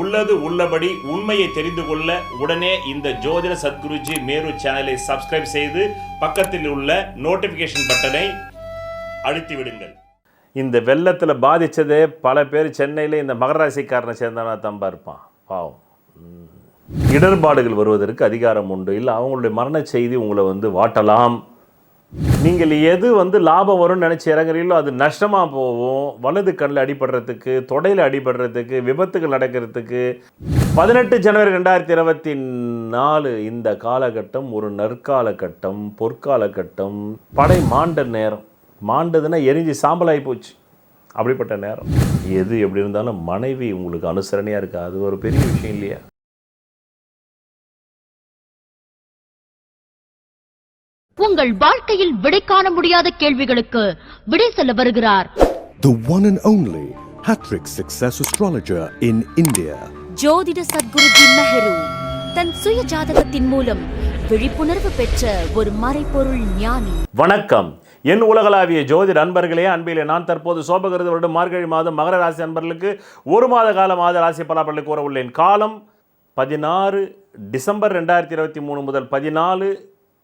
உள்ளது உள்ளபடி உண்மையை தெரிந்து கொள்ள உடனே இந்த ஜோதிட சத்குருஜி மேரு சேனலை சப்ஸ்கிரைப் செய்து பக்கத்தில் உள்ள நோட்டிஃபிகேஷன் பட்டனை அழுத்தி விடுங்கள். இந்த வெள்ளத்தில் பாதித்ததே பல பேர் சென்னையில் இந்த மகராசிக்காரனை சேர்ந்தவனா தம்பா இருப்பான் பாவம் இடர்பாடுகள் வருவதற்கு அதிகாரம் உண்டு. இல்லை அவங்களுடைய மரண செய்தி உங்களை வந்து வாட்டலாம். நீங்கள் எது வந்து லாபம் வரும்னு நினச்சி இறங்குறீங்களோ அது நஷ்டமாக போகும். வலது கண்ணில் அடிபடுறதுக்கு தொடையில் அடிபடுறதுக்கு விபத்துகள் நடக்கிறதுக்கு. பதினெட்டு ஜனவரி ரெண்டாயிரத்தி இருபத்தி நாலு இந்த காலகட்டம் ஒரு நற்காலகட்டம் பொற்காலகட்டம். படை மாண்ட நேரம். மாண்டதுன்னா எரிஞ்சு சாம்பலாகி போச்சு. அப்படிப்பட்ட நேரம். எது எப்படி இருந்தாலும் மனைவி உங்களுக்கு அனுசரணையாக இருக்கா? அது ஒரு பெரிய விஷயம் இல்லையா? உங்கள் வாழ்க்கையில் விடை காண முடியாத கேள்விகளுக்கு விடை சொல்ல வருகிறார். The one and only Hattrick Success Astrologer in India. ஜோதிட சத்குருஜி மெஹரு தன் சுய ஜாதகத்தின் மூலம் விழிப்புணர்வு பெற்ற ஒரு மறைபொருள் ஞானி. வணக்கம். என் உலகளாவிய ஜோதிட அன்பர்களே அன்பிலே நான் தற்போது சோபகிருத வருடம் மார்கழி மாதம் மகர ராசி அன்பர்களுக்கு ஒரு மாத கால மாத ராசி பலாபலனை கூற உள்ளேன் காலம் பதினாறு டிசம்பர் ரெண்டாயிரத்தி இருபத்தி மூணு முதல் பதினாலு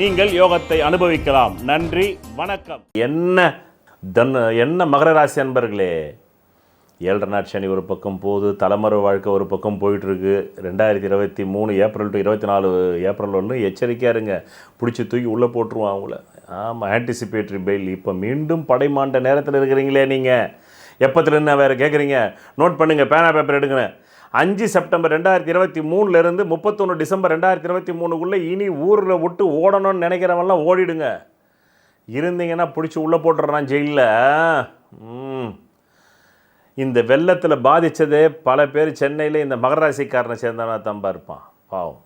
நீங்கள் யோகத்தை அனுபவிக்கலாம். நன்றி வணக்கம். என்ன தன் என்ன மகர ராசி அன்பர்களே? ஏழரை நாட் சனி ஒரு பக்கம் போகுது தலைமறை வாழ்க்கை ஒரு பக்கம் போயிட்டுருக்கு. ரெண்டாயிரத்தி இருபத்தி மூணு ஏப்ரல் டு இருபத்தி நாலு ஏப்ரல் ஒன்று எச்சரிக்கையாக இருங்க. பிடிச்சி தூக்கி உள்ளே போட்டுருவான் அவங்கள. ஆமாம் ஆன்டிசிபேட்டரி பெயில் இப்போ மீண்டும் படைமாண்ட நேரத்தில் இருக்கிறீங்களே நீங்கள் எப்பத்துலன்னு வேறு கேட்குறீங்க நோட் பண்ணுங்கள் பேனா பேப்பர் எடுக்கிறேன் அஞ்சு செப்டம்பர் ரெண்டாயிரத்தி இருபத்தி மூணுலேருந்து முப்பத்தொன்று டிசம்பர் ரெண்டாயிரத்தி இருபத்தி மூணுக்குள்ளே இனி ஊரில் விட்டு ஓடணும்னு நினைக்கிறவங்களாம் ஓடிடுங்க. இருந்தீங்கன்னா பிடிச்சி உள்ளே போட்டுடுறான் ஜெயிலில். ம். இந்த வெள்ளத்தில் பாதித்ததே பல பேர் சென்னையில் இந்த மகராசிக்காரனை சேர்ந்தவனா தம்பா இருப்பான் பாவம்.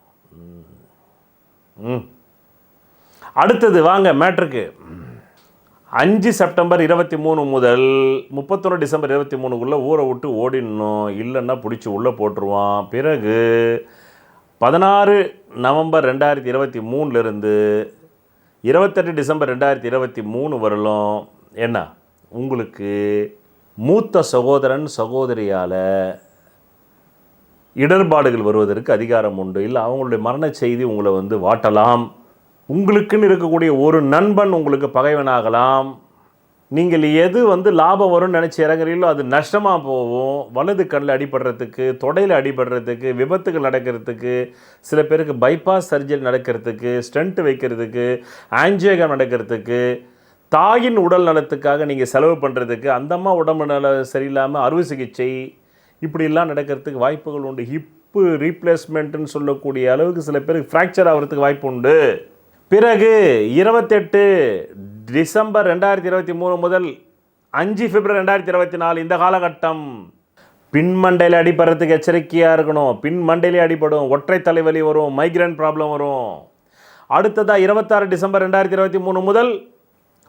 ம். அடுத்தது வாங்க மேட்ருக்கு. அஞ்சு செப்டம்பர் இருபத்தி மூணு முதல் முப்பத்தொன்று டிசம்பர் இருபத்தி மூணுக்குள்ளே ஊரை விட்டு ஓடிடணும். இல்லைன்னா பிடிச்சி உள்ளே போட்டுருவான். பிறகு பதினாறு நவம்பர் ரெண்டாயிரத்தி இருபத்தி மூணுலேருந்து இருபத்தெட்டு டிசம்பர் ரெண்டாயிரத்தி இருபத்தி மூணு வரலும் என்ன? உங்களுக்கு மூத்த சகோதரன் சகோதரியால் இடர்பாடுகள் வருவதற்கு அதிகாரம் உண்டு. இல்லை அவங்களுடைய மரண செய்தி உங்களை வந்து வாட்டலாம். உங்களுக்குன்னு இருக்கக்கூடிய ஒரு நண்பன் உங்களுக்கு பகைவனாகலாம். நீங்கள் எது வந்து லாபம் வரும்னு நினச்சி இறங்குறீங்களோ அது நஷ்டமாக போகும். வலது கண்ணில் அடிபடுறதுக்கு தொடையில் அடிபடுறதுக்கு விபத்துகள் நடக்கிறதுக்கு சில பேருக்கு பைபாஸ் சர்ஜரி நடக்கிறதுக்கு ஸ்டண்ட் வைக்கிறதுக்கு ஆஞ்சியோகம் நடக்கிறதுக்கு தாயின் உடல் நலத்துக்காக நீங்கள் செலவு பண்ணுறதுக்கு அந்தம்மா உடம்பு நல சரியில்லாமல் அறுவை சிகிச்சை இப்படிலாம் நடக்கிறதுக்கு வாய்ப்புகள் உண்டு. ஹிப்பு ரீப்ளேஸ்மெண்ட்டுன்னு சொல்லக்கூடிய அளவுக்கு சில பேருக்கு ஃப்ராக்சர் ஆகிறதுக்கு வாய்ப்பு உண்டு. பிறகு இருபத்தெட்டு டிசம்பர் ரெண்டாயிரத்தி இருபத்தி மூணு முதல் அஞ்சு பிப்ரவரி ரெண்டாயிரத்தி இருபத்தி நாலு இந்த காலகட்டம். பின்மண்டையில் அடிபடுறதுக்கு எச்சரிக்கையாக இருக்கணும். பின் மண்டையிலே அடிபடும். ஒற்றை தலைவலி வரும். மைக்ரேன் ப்ராப்ளம் வரும். அடுத்ததாக இருபத்தாறு டிசம்பர் ரெண்டாயிரத்தி இருபத்தி மூணு முதல்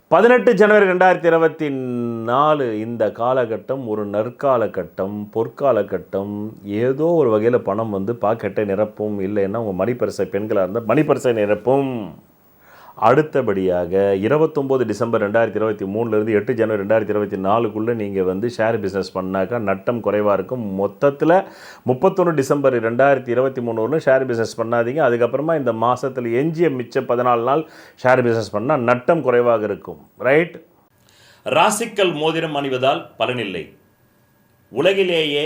பதினெட்டு ஜனவரி ரெண்டாயிரத்தி இருபத்தி நாலு இந்த காலகட்டம் ஒரு நற்காலகட்டம் பொற்காலகட்டம். ஏதோ ஒரு வகையில் பணம் வந்து பாக்கெட்டை நிரப்பும். இல்லைன்னா உங்கள் மணிப்பரிசை பெண்களாக இருந்தால் மணிப்பரிசை நிரப்பும். அடுத்தபடியாக இருபத்தொம்போது டிசம்பர் ரெண்டாயிரத்தி இருபத்தி மூணுலேருந்து எட்டு ஜனவரி ரெண்டாயிரத்தி இருபத்தி நாலுக்குள்ளே நீங்கள் வந்து ஷேர் பிஸ்னஸ் பண்ணாக்கா நட்டம் குறைவாக இருக்கும். மொத்தத்தில் முப்பத்தொன்று டிசம்பர் ரெண்டாயிரத்தி இருபத்தி மூணு ஷேர் பிஸ்னஸ் பண்ணாதீங்க. அதுக்கப்புறமா இந்த மாதத்தில் எஞ்சிய மிச்சம் பதினாலு நாள் ஷேர் பிஸ்னஸ் பண்ணால் நட்டம் குறைவாக இருக்கும். ரைட் ராசிக்கல் மோதிரம் அணிவதால் பலனில்லை உலகிலேயே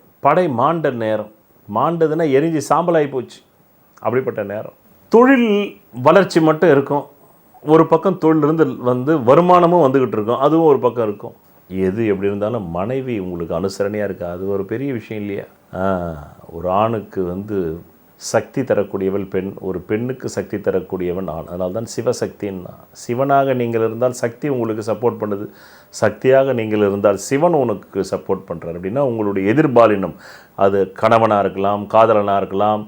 படை மாண்ட நேரம். மாண்டதுன்னா எரிஞ்சு சாம்பலாகி போச்சு. அப்படிப்பட்ட நேரம். தொழில் வளர்ச்சி மட்டும் இருக்கும். ஒரு பக்கம் தொழிலிருந்து வந்து வருமானமும் வந்துக்கிட்டு இருக்கும். அதுவும் ஒரு பக்கம் இருக்கும். எது எப்படி இருந்தாலும் மனைவி உங்களுக்கு அனுசரணையாக இருக்கா? அது ஒரு பெரிய விஷயம் இல்லையா? ஒரு ஆணுக்கு வந்து சக்தி தரக்கூடியவள் பெண் ஒரு பெண்ணுக்கு சக்தி தரக்கூடியவன் ஆண். அதனால் தான் சிவசக்தின்னா சிவனாக நீங்கள் இருந்தால் சக்தி உங்களுக்கு சப்போர்ட் பண்ணுது. சக்தியாக நீங்கள் இருந்தால் சிவன் உனக்கு சப்போர்ட் பண்ணுறார் அப்படின்னா உங்களுடைய எதிர்பாலினம் அது கணவனாக இருக்கலாம் காதலனாக இருக்கலாம்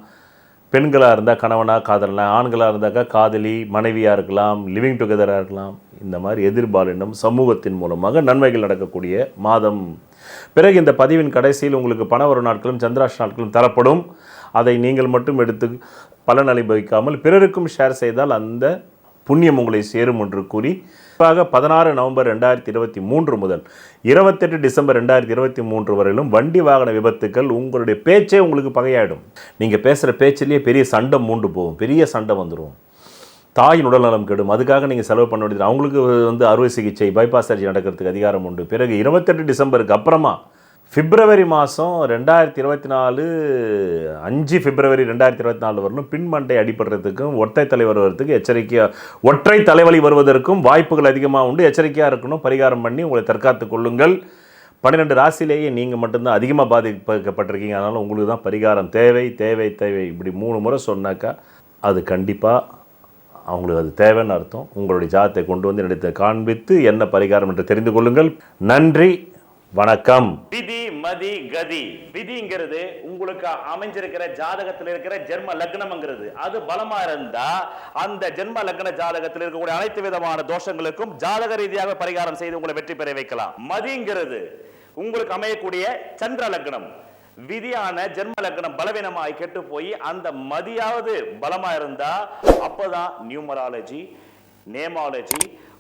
பெண்களாக இருந்தால் கணவனாக காதலனா ஆண்களாக இருந்தாக்கா காதலி மனைவியாக இருக்கலாம் லிவிங் டுகெதராக இருக்கலாம் இந்த மாதிரி எதிர்பாலினம் சமூகத்தின் மூலமாக நன்மைகள் நடக்கக்கூடிய மாதம். பிறகு இந்த பதிவின் கடைசியில் உங்களுக்கு பண வரும் நாட்களும் சந்திராஷ் நாட்களும் தரப்படும். அதை நீங்கள் மட்டும் எடுத்து பலன் அனுபவிக்காமல் பிறருக்கும் ஷேர் செய்தால் அந்த புண்ணியம் உங்களை சேரும் என்று கூறி குறிப்பாக பதினாறு நவம்பர் ரெண்டாயிரத்தி இருபத்தி மூன்று முதல் இருபத்தெட்டு டிசம்பர் ரெண்டாயிரத்தி இருபத்தி மூன்று வரையிலும் வண்டி வாகன விபத்துக்கள் உங்களுடைய பேச்சே உங்களுக்கு பகையாயிடும். நீங்கள் பேசுகிற பேச்சிலேயே பெரிய சண்டை மூண்டு போகும் பெரிய சண்டை வந்துடும் தாயின் உடல்நலம் கெடும். அதுக்காக நீங்கள் செலவு பண்ண வேண்டியது. அவங்களுக்கு வந்து அறுவை சிகிச்சை பைபாஸ் சர்ஜரி நடக்கிறதுக்கு அதிகாரம் உண்டு. பிறகு இருபத்தெட்டு டிசம்பருக்கு அப்புறமா பிப்ரவரி மாதம் ரெண்டாயிரத்தி இருபத்தி நாலு அஞ்சு பிப்ரவரி ரெண்டாயிரத்தி இருபத்தி நாலு வரலும் பின்மண்டை அடிபடுறதுக்கும் ஒற்றை தலை வருவதற்கு எச்சரிக்கையாக ஒற்றை தலைவலி வருவதற்கும் வாய்ப்புகள் அதிகமாக உண்டு. எச்சரிக்கையாக இருக்கணும். பரிகாரம் பண்ணி உங்களை தற்காத்து கொள்ளுங்கள். பன்னிரெண்டு ராசியிலேயே நீங்கள் மட்டும்தான் அதிகமாக பாதிக்கப்பட்டிருக்கீங்க. அதனால் உங்களுக்கு தான் பரிகாரம் தேவை தேவை தேவை. இப்படி மூணு முறை சொன்னாக்கா அது கண்டிப்பாக அவங்களுக்கு அது தேவைன்னு அர்த்தம். உங்களுடைய ஜாதத்தை கொண்டு வந்து என்னிடத்தை காண்பித்து என்ன பரிகாரம் என்று தெரிந்து கொள்ளுங்கள். நன்றி வணக்கம். விதி மதி கதி. விதிங்கிறது உங்களுக்கு அமைஞ்சிருக்கிற ஜாதகத்தில் இருக்கிற ஜென்ம லக்னம்ங்கிறது. அது பலமா இருந்தா அந்த ஜென்ம லக்ன ஜாதகத்தில் இருக்கக்கூடிய அனைத்து விதமான தோஷங்களுக்கும் ஜாதக ரீதியாக பரிகாரம் செய்து உங்களை வெற்றி பெற வைக்கலாம். மதிங்கிறது உங்களுக்கு அமையக்கூடிய சந்திர லக்னம். விதியான ஜென்ம லக்னம் பலவீனமாய் கெட்டு போய் அந்த மதியாவது பலமா இருந்தா அப்பதான் நியூமராலஜி நேமாலஜி